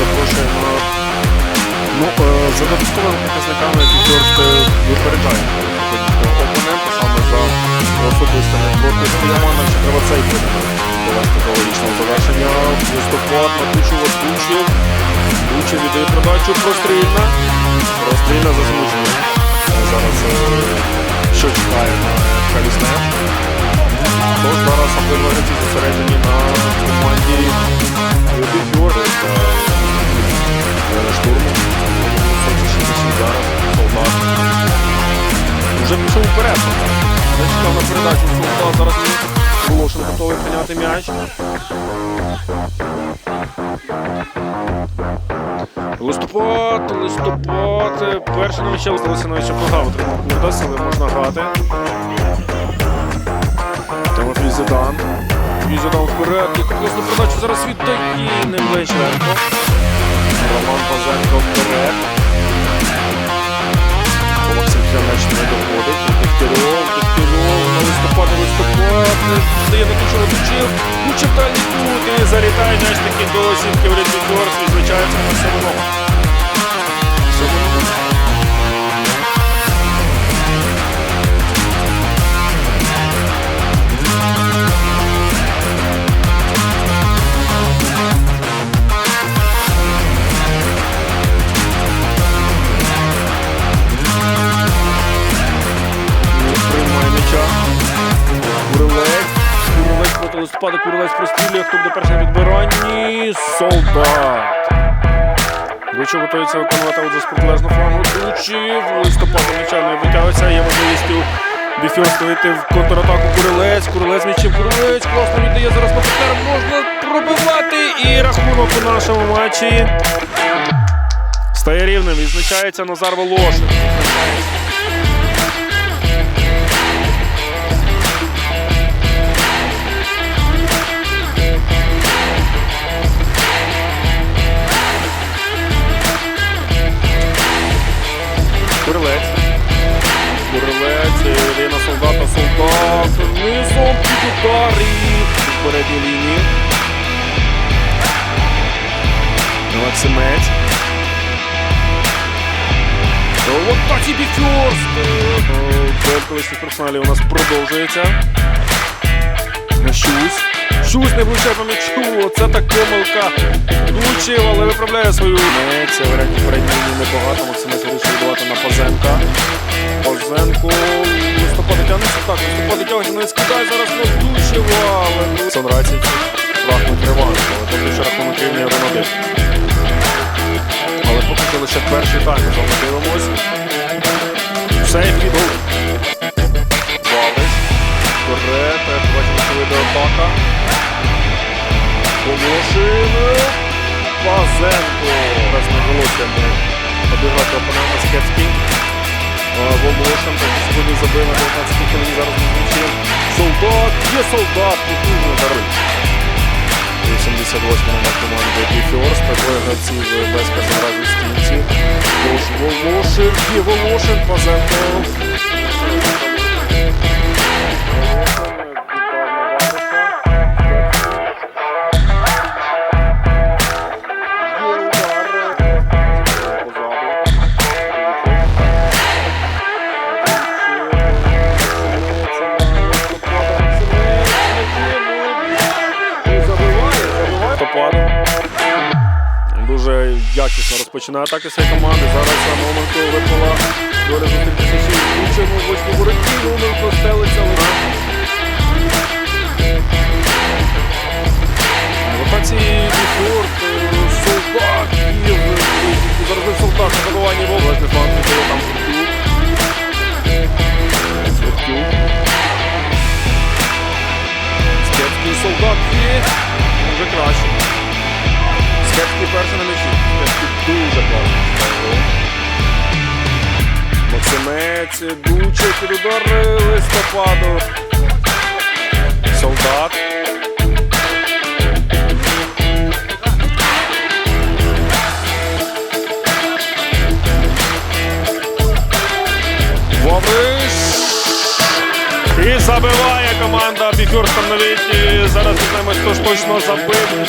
запрошуємо. Ну, е, за додатковими показниками Фьорст випереджає опонента саме за особистими проти Спілямана, що треба цей поєдинок довести до логічного завершення. Листопад, Матучева, Тучів. Тучів віддає передачу прострільна. Прострільна засмучена. Е, Зараз е, що чекає на Калісне. Тож зараз обидважиці зосереджені на чекав на. Зараз Волошин готовий прийняти м'яч. Листопад, листопад. Перший на листалося навіть що програв отримав Курдас, але можна грати. Тимофій Зидан. Тимофій вперед. Яку класну передачу зараз віддає Немлеченко. Роман Пазенко вперед. Листопад. Дає на що розучив. Куча в дальній кут і залітає знаєш таки до в Рідвікорс. звичайно на Семенова. Листопада. Курилець прострілює. Хто буде перший на відбиранні? Солдат. Дучі готується виконувати от за протилежну флангу. Дучі. В листопаду не витягується. Є можливість у Біфьорст вийти в контратаку Курилець. Курилець м'ячів. Курилець. Класно віддає зараз на партнера. Можна пробивати. І рахунок у нашому матчі. Стає рівним. Відзначається Назар Волошин. Курилець. Курилець. Віддає на солдата. Солдат. Низом під удар і лінії. Максимець. От так і Біфьорст. Дуель колишніх персоналів у нас продовжується. Щусь. Щусь не влучає по м'ячу. Це так помилка. Дучив, але виправляє свою. Мець, передній передній лінії небагато. Максимець вирішив віддавати на Пазенка. Пазенко. Листопад тягнеться. Так, листопад тягнеться, не скидає зараз на Дучева. Але Сонраці. Рахунок реванш. Але тобто ще рахунок рівня 1-1. Але поки що лише перший тайм. Ми дивимось. Все від Волошин. Пазенко. Раз не вдалося не обіграти опонента Скепський. Волошин так сьогодні забив на 19 хвилині зараз відзначив. Солдат. Є солдат. Потужно зараз. 88 номер команди Біфіорс. Такої гравців без казаразу стінці. Волошин. Є Волошин. Пазенко. Дуже якісно розпочинає атаки своєї команди. Зараз на моменту випала до результатів Включимо восьму боротьбі. Момент стелиться. Ротації Біфорт, солдат. Зараз солдат на забиванні в обласний фланг віддає там Суртюк. Суртюк. Солдат є. Вже краще. Перший на м'ячі. Дуже класно. Максимець, Дучий, під удар листопаду. Солдат. І забиває команда Біфюрстом навіть. І Зараз дізнаємось, хто ж точно забив.